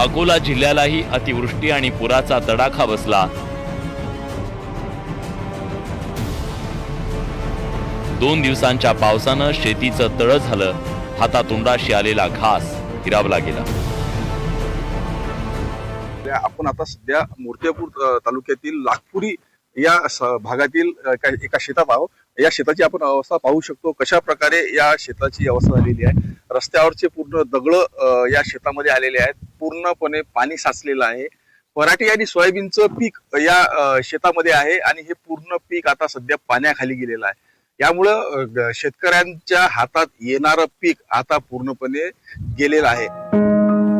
अकोला जिल्ह्यालाही अतिवृष्टी आणि पुराचा तडाखा बसला. दोन दिवसांच्या पावसानं शेतीचं तळ झालं. हातातोंडाशी आलेला घास हिरावला गेला. त्या आपण आता सध्या मूर्तिजापूर तालुक्यातील लागपुरी या स- भागातील एका एका शेतात आहोत. या शेताची आपण अवस्था पाहू शकतो. कशा प्रकारे या शेताची अवस्था झालेली आहे? रस्त्यावरचे पूर्ण दगड या शेतामध्ये आलेले आहेत. पूर्णपणे पाणी साचलेलं आहे. पराठी आणि सोयाबीनचं पीक या शेतामध्ये आहे आणि हे पूर्ण पीक आता सध्या पाण्याखाली गेलेलं आहे. यामुळं शेतकऱ्यांच्या हातात येणारं पीक आता पूर्णपणे गेलेलं आहे.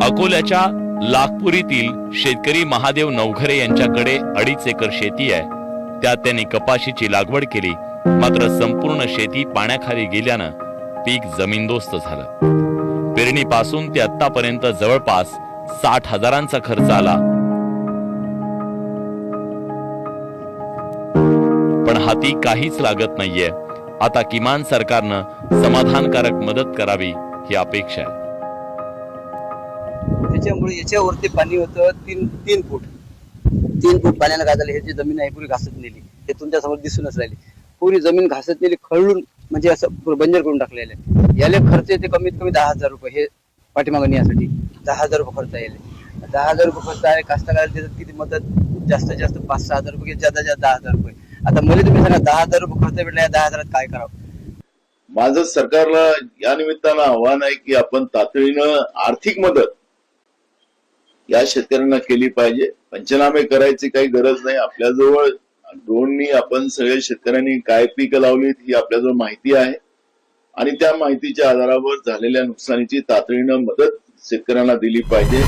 अकोल्याच्या लाखपुरीतील शेतकरी महादेव नवघरे यांच्याकडे अडीच एकर शेती आहे. त्यात त्यांनी कपाशीची लागवड केली. मात्र संपूर्ण शेती पाण्याखाली गेल्यानं पीक जमीनदोस्त झालं. पेरणीपासून ते आतापर्यंत जवळपास साठ हजारांचा खर्च आला. पण हाती काहीच लागत नाहीये. आता किमान सरकारनं समाधानकारक मदत करावी ही अपेक्षा आहे. त्याच्यामुळे याच्यावरती पाणी होतं तीन तीन फूट. तीन फूट पाण्याला काय झालं हे जी जमीन आहे पुरी घासत नेली. ते तुमच्यासमोर दिसूनच राहिली. पुरी जमीन घासत नेली खळून म्हणजे असं बंजर करून टाकलेलं आहे. याले खर्च येते कमीत कमी दहा हजार रुपये हे पाठीमागणी यासाठी दहा हजार रुपये खर्च येईल. दहा हजार रुपये खर्च आहे कास्तकाराला देतात किती मदत? जास्तीत जास्त पाच सहा हजार रुपये जादा जास्त दहा हजार रुपये. आता मला तुम्ही सांगा दहा हजार रुपये खर्च भेटला या दहा हजारात काय करावं? माझं सरकारला या निमित्तानं आव्हान आहे की आपण तातडीनं आर्थिक मदत या शेतकऱ्यांना केली पाहिजे. पंचनामे करायची काही गरज नाही. आपल्याजवळ ड्रोननी आपण सगळ्या शेतकऱ्यांनी काय पीक लावलीत ही आपल्याजवळ माहिती आहे. आणि त्या माहितीच्या आधारावर झालेल्या नुकसानीची तातडीनं मदत शेतकऱ्यांना दिली पाहिजे.